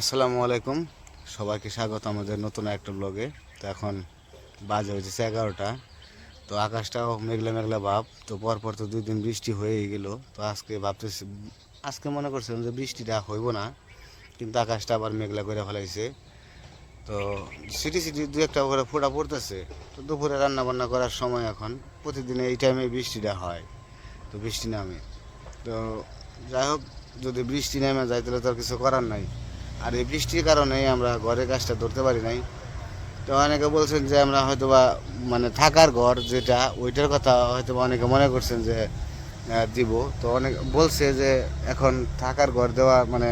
আসসালামু আলাইকুম। সবাইকে স্বাগত আমাদের নতুন একটা ব্লগে তো এখন বাজে হয়েছে এগারোটা। তো আকাশটাও মেঘলা মেঘলা ভাব। তো পরপর তো দুই দিন বৃষ্টি হয়েই গেল। তো আজকে ভাবতেছি, আজকে মনে করছিলাম যে বৃষ্টিটা হইব না। কিন্তু আকাশটা আবার মেঘলা করে ফেলাইছে। তো সিটি সিটি দু একটা করে ফোটা পড়তেছে। তো দুপুরে রান্না বান্না করার সময় এখন প্রতিদিন এই টাইমে বৃষ্টিটা হয়। তো বৃষ্টি নামে। তো যাই হোক, যদি বৃষ্টি নেমে যায় তাহলে তো আর কিছু করার নাই। আর এই বৃষ্টির কারণেই আমরা ঘরের কাজটা ধরতে পারি নাই। তো অনেকে বলছেন যে আমরা হয়তো বা মানে থাকার ঘর যেটা, ওইটার কথা হয়তো অনেকে মনে করছেন যে দিব। তো অনেক বলছে যে এখন থাকার ঘর দেওয়া মানে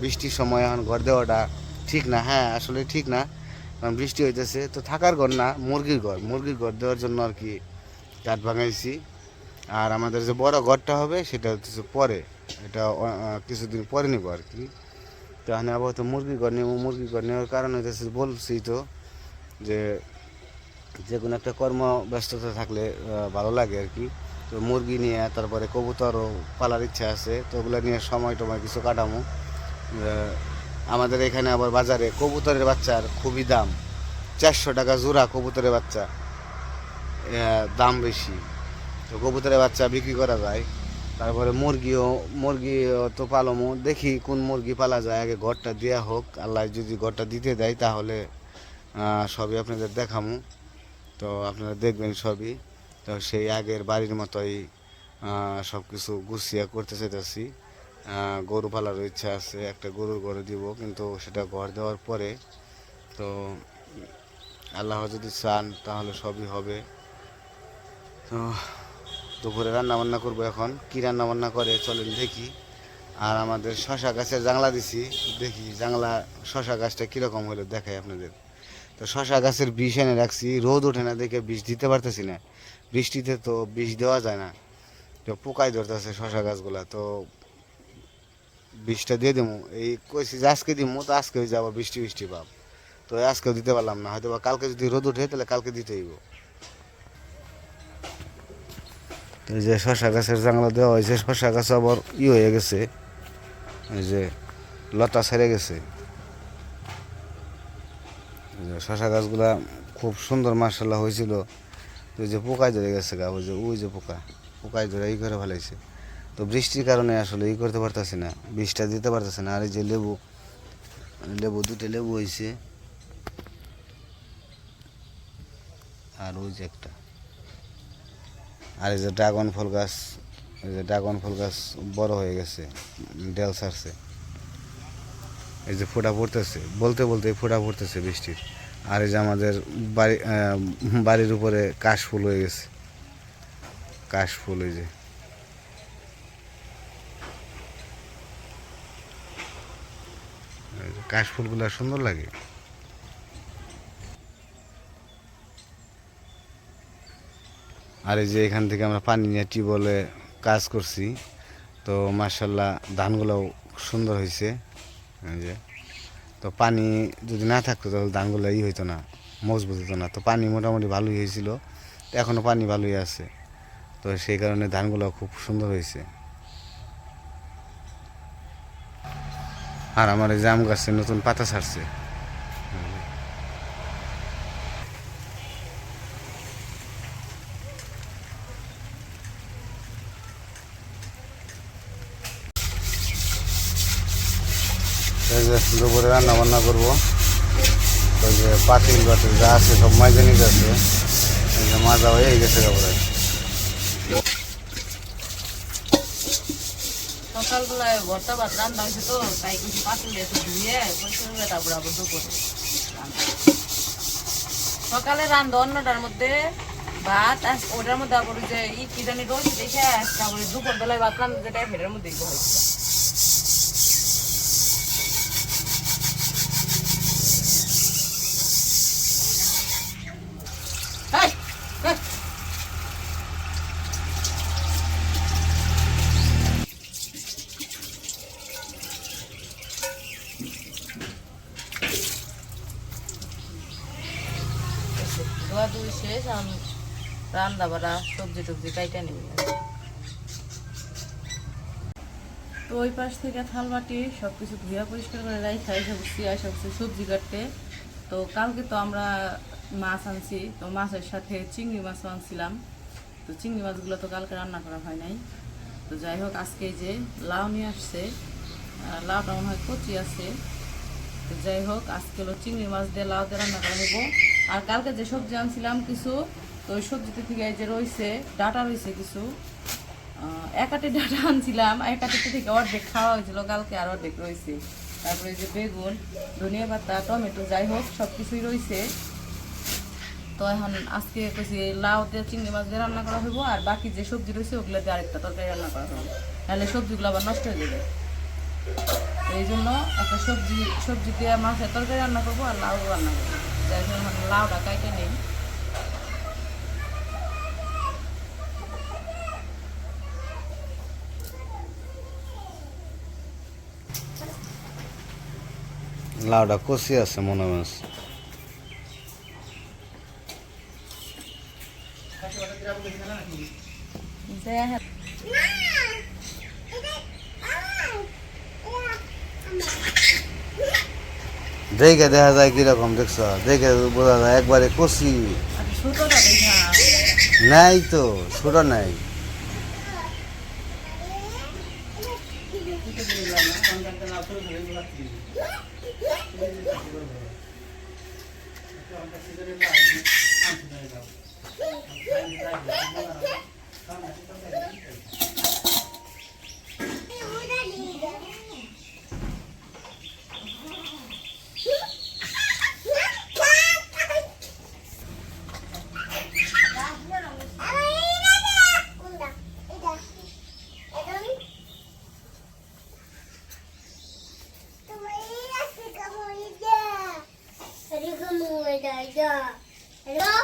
বৃষ্টির সময় এখন ঘর দেওয়াটা ঠিক না। হ্যাঁ আসলে ঠিক না। কারণ বৃষ্টি হইতেছে। তো থাকার ঘর না, মুরগির ঘর। মুরগির ঘর দেওয়ার জন্য আর কি কাঠ ভাঙাইছি। আর আমাদের যে বড় ঘরটা হবে, সেটা হচ্ছে পরে। এটা কিছুদিন পরে নিব আর কি। তো এখানে আপাতত মুরগি ঘর নেব মুরগি ঘর নেওয়ার কারণ হইতেছে, বলছি তো যে যে কোনো একটা কর্ম ব্যস্ততা থাকলে ভালো লাগে আর কি। তো মুরগি নিয়ে, তারপরে কবুতরও পালার ইচ্ছা আছে, তো ওগুলো নিয়ে সময় টময় কিছু কাটামো। আমাদের এখানে আবার বাজারে কবুতরের বাচ্চার খুবই দাম। চারশো টাকা জোড়া কবুতরের বাচ্চা দাম বেশি। তো কবুতরের বাচ্চা বিক্রি করা যায়। তারপরে মুরগিও মুরগি তো পালমো। দেখি কোন মুরগি পালা যায়, আগে ঘরটা দেওয়া হোক। আল্লাহ যদি ঘরটা দিতে দেয়, তাহলে সবই আপনাদের দেখামু। তো আপনারা দেখবেন সবই। তো সেই আগের বাড়ির মতোই সব কিছু গুছিয়ে করতে চাইতেছি। গরু পালার ইচ্ছা আছে, একটা গরুর ঘর দিব, কিন্তু সেটা ঘর দেওয়ার পরে তো আল্লাহ যদি চান, তাহলে সবই হবে। তো দুপুরে রান্না বান্না করব এখন। কি রান্না বান্না করে চলেন দেখি। আর আমাদের শশা গাছের জাংলা দিছি, দেখি জাংলা, শশা গাছটা কীরকম হলো দেখাই আপনাদের। তো শশা গাছের বিষ এনে রাখছি, রোদ ওঠে না দেখে বিষ দিতে পারতেছি না। বৃষ্টিতে তো বিষ দেওয়া যায় না। তো পোকায় ধরতেছে শশা গাছগুলা, তো বিষটা দিয়ে দেবো এই কইছি যে আজকে দিব তো আজকে হয়ে যাব বৃষ্টি বৃষ্টি পাব তো আজকেও দিতে পারলাম না হয়তো বা কালকে যদি রোদ ওঠে, তাহলে কালকে দিতে হইব। এই যে শশা গাছের জাংলা দেওয়া হয়েছে শশা গাছ আবার ই হয়ে গেছে, এই যে লতা ছেড়ে গেছে। শশা গাছগুলা খুব সুন্দর মার্শাল্লাহ হয়েছিল। ওই যে পোকায় ধরে গেছে গা, ওই যে ওই যে পোকা, পোকায় ধরে ই করে ফেলাইছে। তো বৃষ্টির কারণে আসলে ই করতে পারতেছি না বৃষ্টিটা দিতে পারতেছে না। আর এই যে লেবু লেবু দুটো লেবু হয়েছে আর ওই যে একটা। আর এই যে ড্রাগন ফল গাছ, এই যে ড্রাগন ফল গাছ বড় হয়ে গেছে, ডেল ছাড়ছে। এই যে ফোঁটা পড়তেছে, বলতে বলতে ফোটা পড়তেছে বৃষ্টির। আর এই যে আমাদের বাড়ি বাড়ির উপরে কাশ ফুল হয়ে গেছে। কাশ ফুল এই যে কাশ ফুলগুলো সুন্দর লাগে। আর এই যে এখান থেকে আমরা পানি নিয়ে টিউবওয়েলে কাজ করছি, তো মার্শাল্লাহ ধানগুলোও সুন্দর হয়েছে যে, তো পানি যদি না থাকতো তাহলে ধানগুলো ই হইতো না, মজবুত হতো না। তো পানি মোটামুটি ভালোই হয়েছিল তো এখনও পানি ভালোই আছে। তো সেই কারণে ধানগুলো খুব সুন্দর হয়েছে আর আমার এই জাম গাছে নতুন পাতা ছাড়ছে। দুপুরে রান্না বান্না করব। ওই যে পাতিল বাতিল যা আছে সব মাইজানি আছে। মাজা হয়ে গেছে তারপরে সকালবেলায় ভর্তা ভাত রান্না হয়েছে তো, তাই কিছু পাতিল ধুয়ে পরিষ্কার তারপরে আবার দুপুরে সকালে রান্ধ অন্যটার মধ্যে ভাত ওটার মধ্যে আবার যে ই কি জানি রোজ দেখে, তারপরে দুপুর বেলায় ভাত রান্ধতে যেটা, সেটার মধ্যে হয়েছে হেই, হেই। ধোয়া ধুই শেষ আমি রান্না বাড়া সবজি টবজি কাইটা নিবি তো ওই পাশ থেকে থাল বাটি সব কিছু ধুয়া পরিষ্কার করে রাই খাই সব সিয়া সব সবজি কাটতে। তো কালকে তো আমরা মাছ আনছি, তো মাছের সাথে চিংড়ি মাছও আনছিলাম। তো চিংড়ি মাছগুলো তো কালকে রান্না করা হয় নাই। তো যাই হোক, আজকে যে লাউ নিয়ে আসছে লাউটা মনে হয় কচি আছে। তো যাই হোক, আজকে হলো চিংড়ি মাছ দিয়ে লাউ দিয়ে রান্না করা হব আর কালকে যে সবজি আনছিলাম কিছু তো ওই সবজিতে থেকে যে রয়েছে, ডাটা রয়েছে কিছু একাটি ডাটা আনছিলাম একাটিতে থেকে অর্ধেক খাওয়া হয়েছিল, কালকে আর অর্ধেক রয়েছে। তারপরে যে বেগুন, ধনিয়া পাতা, টমেটো, যাই হোক সব কিছুই রয়েছে। তো এখন আজকে কইছি লাউ চিংড়ি মাছ দিয়ে রান্না করা হইব, আর বাকি যে সবজি রয়েছে ওগুলো দিয়ে আরেকটা তরকারি রান্না করা হবে নাহলে সবজিগুলো আবার নষ্ট হয়ে যাবে। এই জন্য একটা সবজি সবজি দিয়ে মাছের তরকারি রান্না করব আর লাউ রান্না করব। যাই এখন লাউটা কাইটে নেই। লাউটা কষি আছে মনে হ্যাঁ, দেখে দেখা যায় কীরকম দেখছ? দেখে বোঝা যায় একবারে কষি। নাই তো দেখা নাই। তো ছোট নাই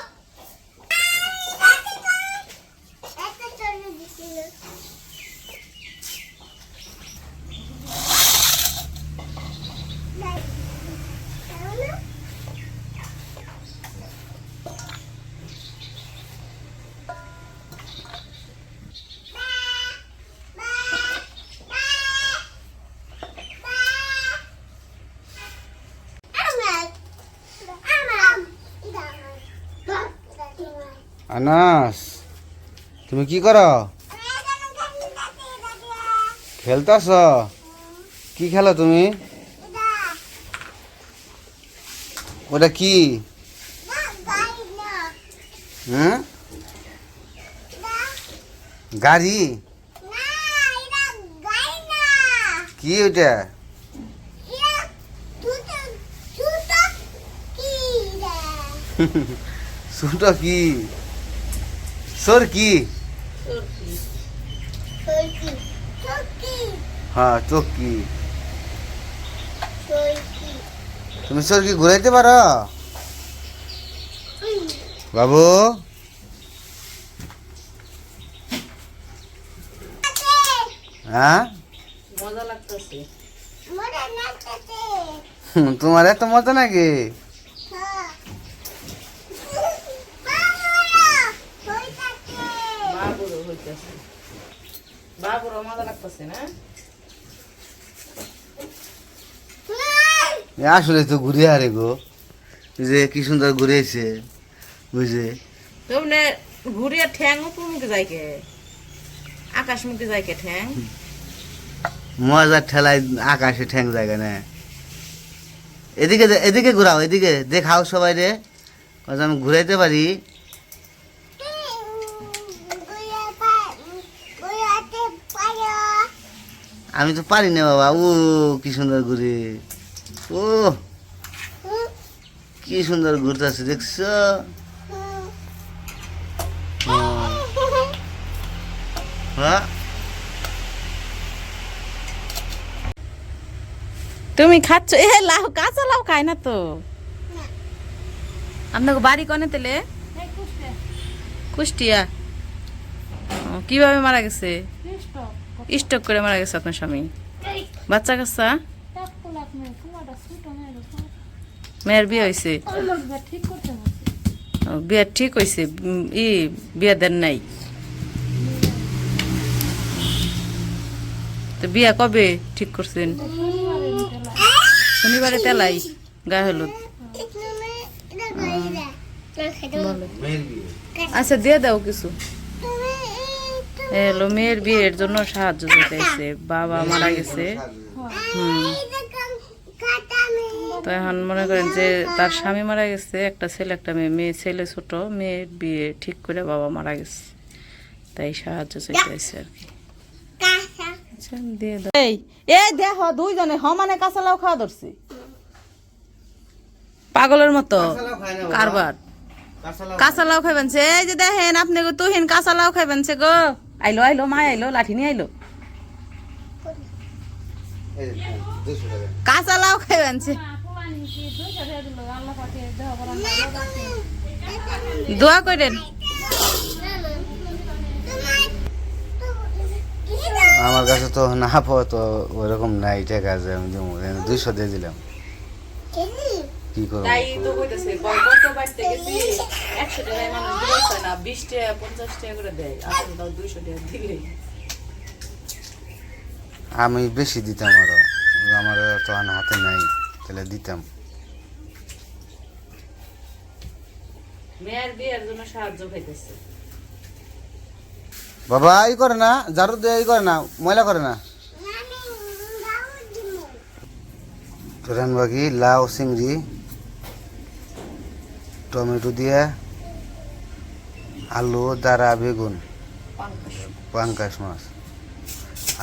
আনাস তুমি কি করো? খেলতাছ? কি খেলো তুমি? ওটা কি? হুম গাড়ি? কি ওটা? শুটো কি? সর কি? হ্যাঁ চকি তুমি সর কি ঘুরাইতে পারো? বাবু? হ্যাঁ? তোমার এত মজা নাকি বাবুরও হইতেছে বাবুরও মজা লাগতেছে না? আসলে তো ঘুরে আরে গো। যে কি সুন্দর ঘুরেছে বুঝে তোমনে ঘুরিয়ে ঠ্যাং উপর মুখে যায় কে আকাশ মুখে যায় কে ঠ্যাং? মজার ঠেলায় আকাশে ঠ্যাং জায়গা না? এদিকে এদিকে ঘুরাও এদিকে দেখাও সবাই রে আমি ঘুরাইতে পারি। আমি তো পারি না বাবা ও কি সুন্দর ঘুরে ও কি সুন্দর ঘুরতেছে দেখছ? হ্যাঁ। তুমি খাচ্ছ? এ লাউ কাঁচা লাউ খায় না তো? আপনাকে বাড়ি কনে তেলে? কুষ্টিয়া। ও, কীভাবে মারা গেছে? স্টক করে মারা গেছে আপনার স্বামী। বাচ্চা কাচ্চা? মেয়ের বিয়ে হয়েছে। বিয়ে ঠিক হয়েছে। ই বিয়ে দেন নাই। তো বিয়া কবে ঠিক করছেন? শনিবারে তেলাই গা হলুদ। আচ্ছা দিয়ে দাও কিছু। এলো মেয়ের বিয়ের জন্য সাহায্য চাইছে বাবা মারা গেছে। হুম। তো এখন মনে করেন যে তার স্বামী মারা গেছে একটা ছেলে একটা মেয়ে। মেয়ে ছেলে ছোট মেয়ের বিয়ে ঠিক করে বাবা মারা গেছে। তাই সাহায্য চাইছে আর কি। এই এই দেখ দুইজনে সমানে কাঁচা লাউ খাওয়া ধরছি। পাগলের মতো কারবার। কাঁচা লাউ খাইবেন সে। এই যে দেখেন আপনি তুহিন কাঁচা লাউ খাইবেন সে গো। আইলো আইলো মা আইলো লাঠি নিয়ে আইলো। কাঁচা লাউ খাইবেন সে দোয়া করেন। আমার কাছে তো না পাওয়া তো ওইরকম নাই ঠিক আছে আমি দুইশো দিয়ে দিলাম। কি করব? তাই তো কইতেছে কত বাড়তে গেছি একশো টাকায় মানুষ দিয়েছে না বিশ টাকা পঞ্চাশ টাকা করে দেয় আসলে তাও দুইশো টাকা দিলে। আমি বেশি দিতাম আরও আমার তো আর হাতে নাই তাহলে দিতাম। মেয়ের বিয়ের জন্য সাহায্য খাইতেছে বাবা এই করে না ঝাড়ু দিয়ে এই করে না ময়লা করে না। তোরান লাউ চিংড়ি টমেটো দিয়ে আলু দাঁড়া বেগুন পাঙ্কাশ। পাঙ্কাশ মাছ।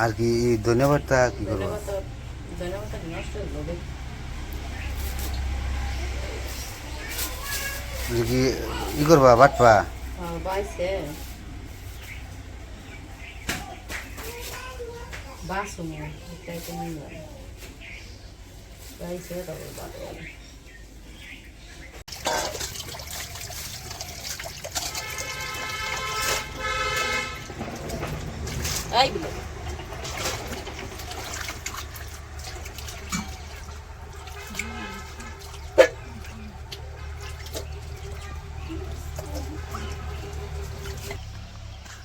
আর কি এই ধন্যবাদটা কি করব? ধন্যবাদ ধন্যবাদ নষ্ট হইল রে। যে কি ই করবা বাটপা হ্যাঁ, বাইছে। বাসুম এটাই তো নিয়ে যাবে বাইছে বাড়বে এইগুলো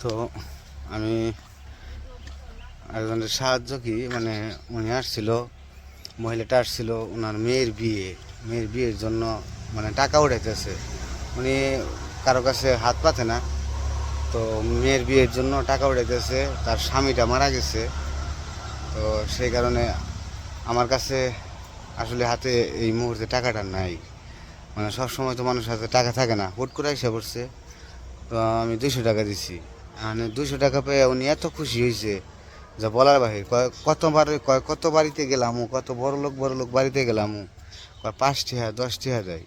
তো আমি একজনের সাহায্য কি? মানে উনি আসছিল, মহিলাটা আসছিল ওনার মেয়ের বিয়ে, মেয়ের বিয়ের জন্য মানে টাকা উঠাইতেছে উনি কারও কাছে হাত পাতে না। তো মেয়ের বিয়ের জন্য টাকা উঠাইতেছে তার স্বামীটা মারা গেছে। তো সেই কারণে আমার কাছে আসলে হাতে এই মুহূর্তে টাকাটা নাই। মানে সবসময় তো মানুষের হাতে টাকা থাকে না। হুট করে এসে পড়ছে। তো আমি দুশো টাকা দিছি। মানে দুশো টাকা পেয়ে উনি এত খুশি হয়েছে যা বলার বাহির কতবার কত বাড়িতে গেলাম কত বড় লোক বড় লোক বাড়িতে গেলাম পাঁচটি পাঁচ দশটি দশ টিহা দেয়।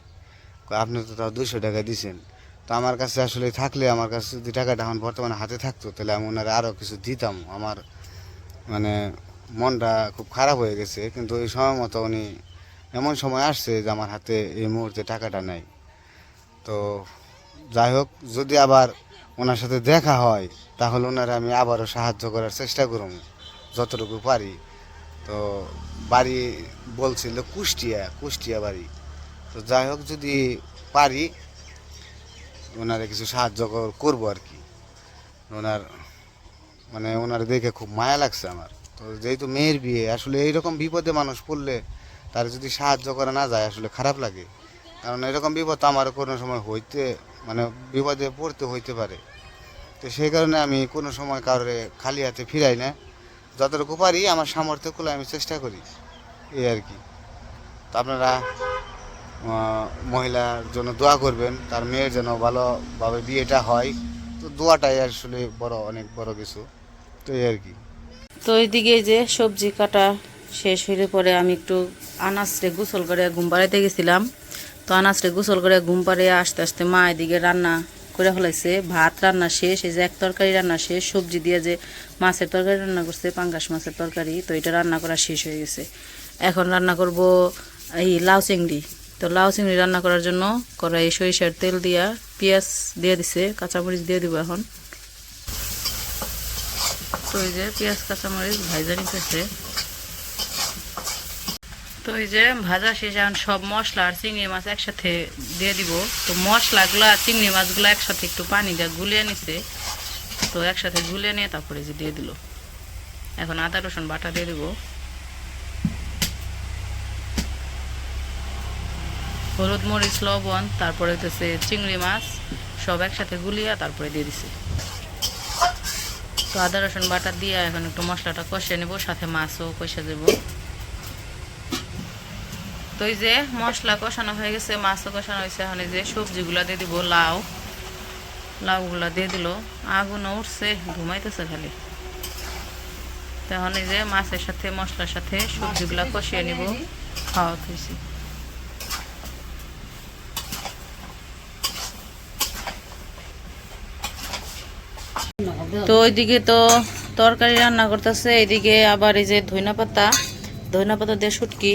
আপনি তো তাও দুশো টাকা দিছেন। তো আমার কাছে আসলে থাকলে, আমার কাছে যদি টাকাটা এখন বর্তমানে হাতে থাকতো, তাহলে আমি ওনারা আরও কিছু দিতাম। আমার মানে মনটা খুব খারাপ হয়ে গেছে, কিন্তু এই সময় মতো উনি এমন সময় আসছে যে আমার হাতে এই মুহূর্তে টাকাটা নাই। তো যাই হোক, যদি আবার ওনার সাথে দেখা হয়, তাহলে ওনারা আমি আবারও সাহায্য করার চেষ্টা করব যতটুকু পারি। তো বাড়ি বলছিল কুষ্টিয়া কুষ্টিয়া বাড়ি। তো যাই হোক, যদি পারি, ওনারা কিছু সাহায্য কর- করব আর কি। ওনার মানে ওনার দেখে খুব মায়া লাগছে আমার। তো যেহেতু মেয়ের বিয়ে, আসলে এইরকম বিপদে মানুষ পড়লে তার যদি সাহায্য করা না যায়, আসলে খারাপ লাগে। কারণ এরকম বিপদ আমার কোনো সময় হইতে মানে বিপদে পড়তে হইতে পারে। তো সেই কারণে আমি কোনো সময় কারোরে খালি হাতে ফিরাই না। যতটুকু পারি, আমার সামর্থ্য করলে আমি চেষ্টা করি। এই আর কি। তো আপনারা মহিলার জন্য দোয়া করবেন, তার মেয়ের যেন ভালোভাবে বিয়েটা হয়। তো দোয়াটাই আসলে বড়, অনেক বড় কিছু। তো এই আর কি। তো এইদিকে যে সবজি কাটা শেষ হইলে পরে আমি একটু আনাসরে গোসল করে ঘুম পাড়াইতে গেছিলাম। তো আনাসরে গোসল করে ঘুম পাড়ে আস্তে আস্তে মা এদিকে রান্না করে ফেলাইছে। ভাত রান্না শেষ, এই যে এক তরকারি রান্না শেষ, সবজি দিয়ে যে মাছের তরকারি রান্না করছে, পাঙ্গাস মাছের তরকারি, তো এটা রান্না করা শেষ হয়ে গেছে। এখন রান্না করব এই লাউ চিংড়ি। তো লাউ চিংড়ি রান্না করার জন্য কড়াই সরিষার তেল দিয়া পেঁয়াজ দিয়ে দিছে, কাঁচামরিচ দিয়ে দিব এখন। তো এই যে পেঁয়াজ, কাঁচামরিচ ভাজা নিতেছে। তো এই যে ভাজা শেষ এখন সব মশলা আর চিংড়ি মাছ একসাথে দিয়ে দিব। তো মশলাগুলো আর চিংড়ি মাছগুলো একসাথে একটু পানি দিয়ে গুলিয়ে নিছে। তো একসাথে গুলিয়ে নিয়ে তারপরে যে দিয়ে দিল। এখন আদা, রসুন বাটা দিয়ে দিব। হলুদ মরিচ, লবণ, তারপরে হইতেছে চিংড়ি মাছ, সব একসাথে গুলিয়া তারপরে দিয়ে দিছি। তো আদা, রসুন বাটা দিয়ে এখন একটু মশলাটা কষিয়ে নেব, সাথে মাছও কষে দেব। তো এই যে মশলা কষানো হয়ে গেছে, মাছও কষানো হয়েছে, এখন এই যে সবজিগুলো দিয়ে দিব, লাউ। লাউগুলো দিয়ে দিল, আগুনও উঠছে, ঘুমাইতেছে খালি। তখন এই যে মাছের সাথে, মশলার সাথে সবজিগুলো কষিয়ে নিব খাওয়া খুশি তো ওইদিকে তো তরকারি রান্না করতেছে, এইদিকে আবার এই যে ধইনা পাতা ধইনা পাতা দিয়ে শুটকি,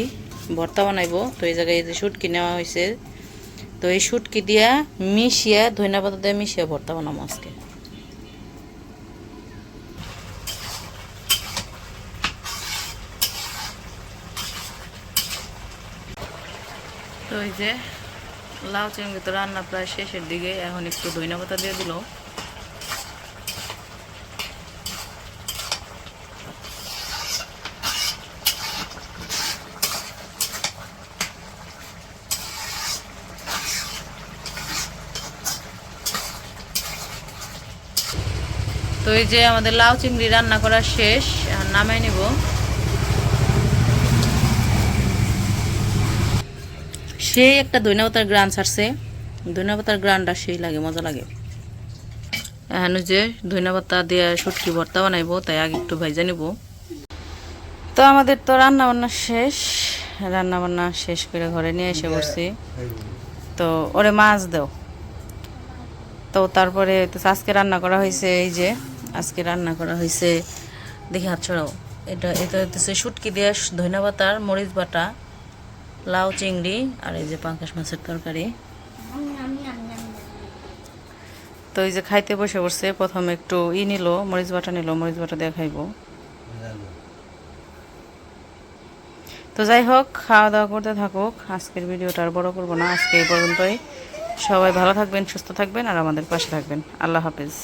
ভর্তা বানাইবো। তো এই জায়গায় এই যে শুটকি নেওয়া হয়েছে তো এই শুটকি দিয়া মিশিয়ে ধইনা পাতা দিয়ে মিশিয়ে ভর্তা বানাবো আজকে। তো এই যে লাউ চিংড়ি তো রান্না প্রায় শেষের দিকে, এখন একটু ধইনা পাতা দিয়ে দিল। তো এই যে আমাদের লাউ চিংড়ি রান্না করা শেষ নামাই নিব। সেই একটা ধন্যবাতার গ্রান ছাড়ছে। ধন্যবাতার গ্রানটা সেই লাগে, মজা লাগে। ওই যে ধন্যবাতা দিয়ে শুটকি ভর্তা বানাইবো, তাই আগে একটু ভাইজা নিব। তো আমাদের তো রান্না বান্না শেষ। রান্না বান্না শেষ করে ঘরে নিয়ে এসে বসছি তো ওরে মাছ দাও। তো তারপরে আজকে রান্না করা হয়েছে এই যে আজকে রান্না করা হয়েছে। দেখি হাত ছড়াও। এটা এটা হচ্ছে শুটকি দিয়ে ধনিয়া পাতার মরিচ বাটা, লাউ, চিংড়ি আর এই যে পাঙ্কাশ মাছের তরকারি। তো এই যে খাইতে বসে বসছে প্রথমে একটু ই নিল, মরিচ বাটা নিল, মরিচ বাটা দিয়ে খাইবো। তো যাই হোক, খাওয়া দাওয়া করতে থাকুক, আজকের ভিডিওটা আর বড় করব না, আজকে এই পর্যন্তই। সবাই ভালো থাকবেন, সুস্থ থাকবেন আর আমাদের পাশে থাকবেন। আল্লাহ হাফেজ।